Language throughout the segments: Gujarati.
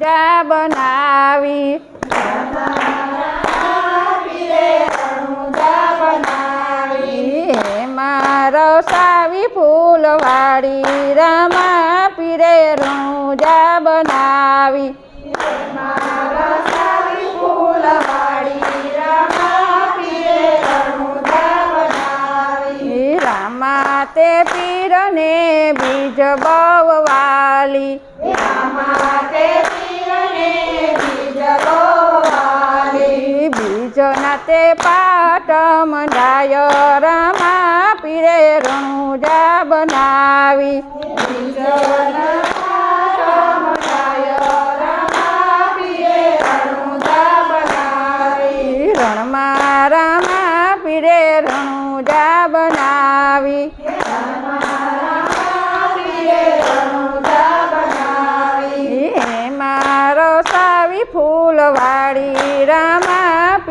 જા બનાવી. મારો રસાવી ફૂલવાળી રામા પીરે રૂજા બનાવી. તે પીરને બીજ બવવાલી બીજના પાટમ પાટ રમા પીરે રણુજા બનાવી. રણમાં રામા પીરે રણુજા બનાવી. ફૂલવાળી રામા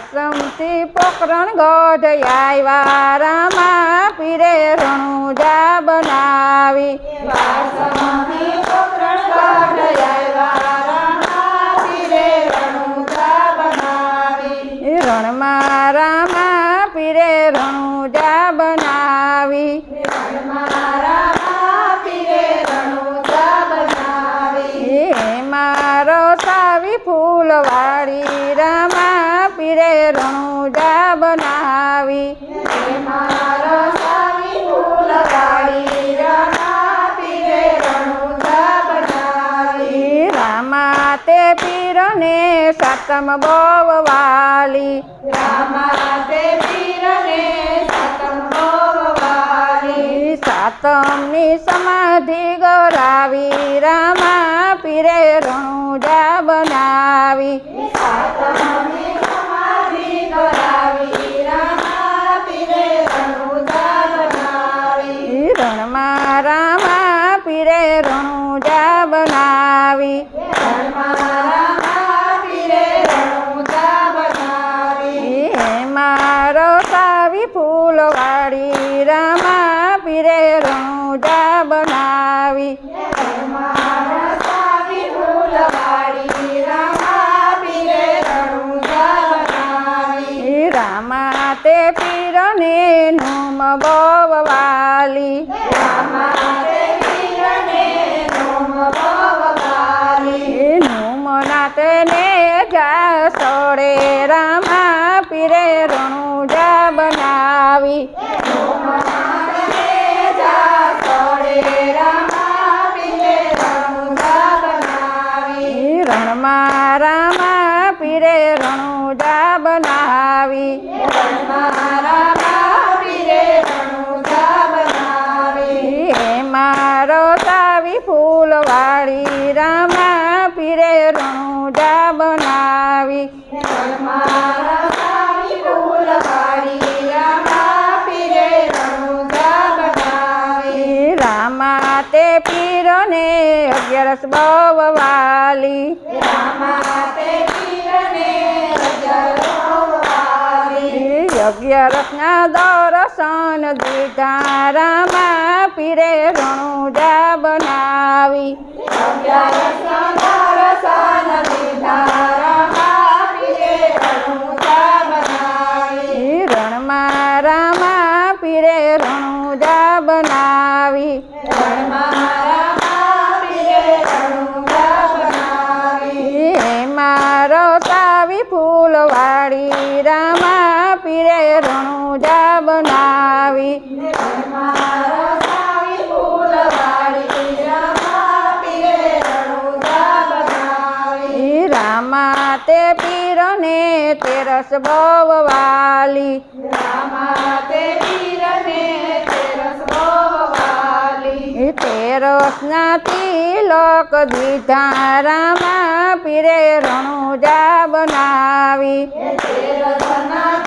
પાસમથી પોકરણ ગઢ આવ્યા રામા પીરે રણુજા બનાવી. સાતમ બવવાલી સાતમની સમાધિ ગરાવી રામા પીરે રણુજા બનાવી. રણમાં રામા પીરે રણુજા બનાવી. નુમ બવવાલી એ નુમના તેને જા સોડે રામા પીરે રણુજા બનાવી. રણમાં રામા ફૂલવાળી રામા પીરે રણુજા બનાવી. રામા તે પીરને અગિયારસ બવવાલી. અગિયારસના દર્શન દીધા રામા પીરે રણુજા બનાવી. ફૂલવાળી રામા પીરે રણુજા રામા તે પીરને તેરસ બવવાલી એ તેરસના તિલક દીધા રામા પીરે રણુજા બનાવી. રણમાં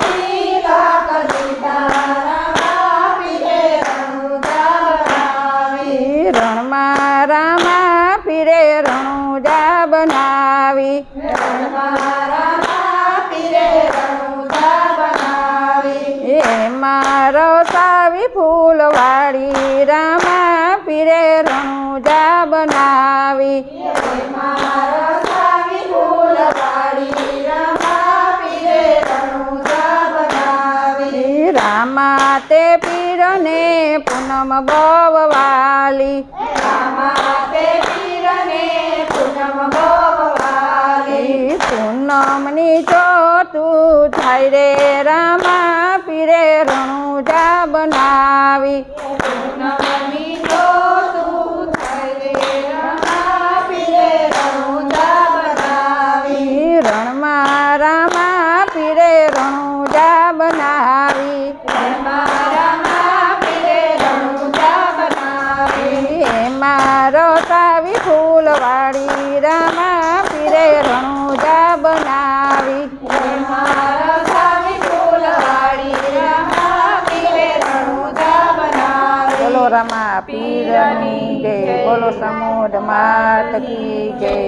ફૂલવાળી રામા પીરે રણુજા બનાવી. રામા તે પીરને પૂનમ બવવાલી. બનાવી પીરની જય. બોલો સમુદ માત કી જય.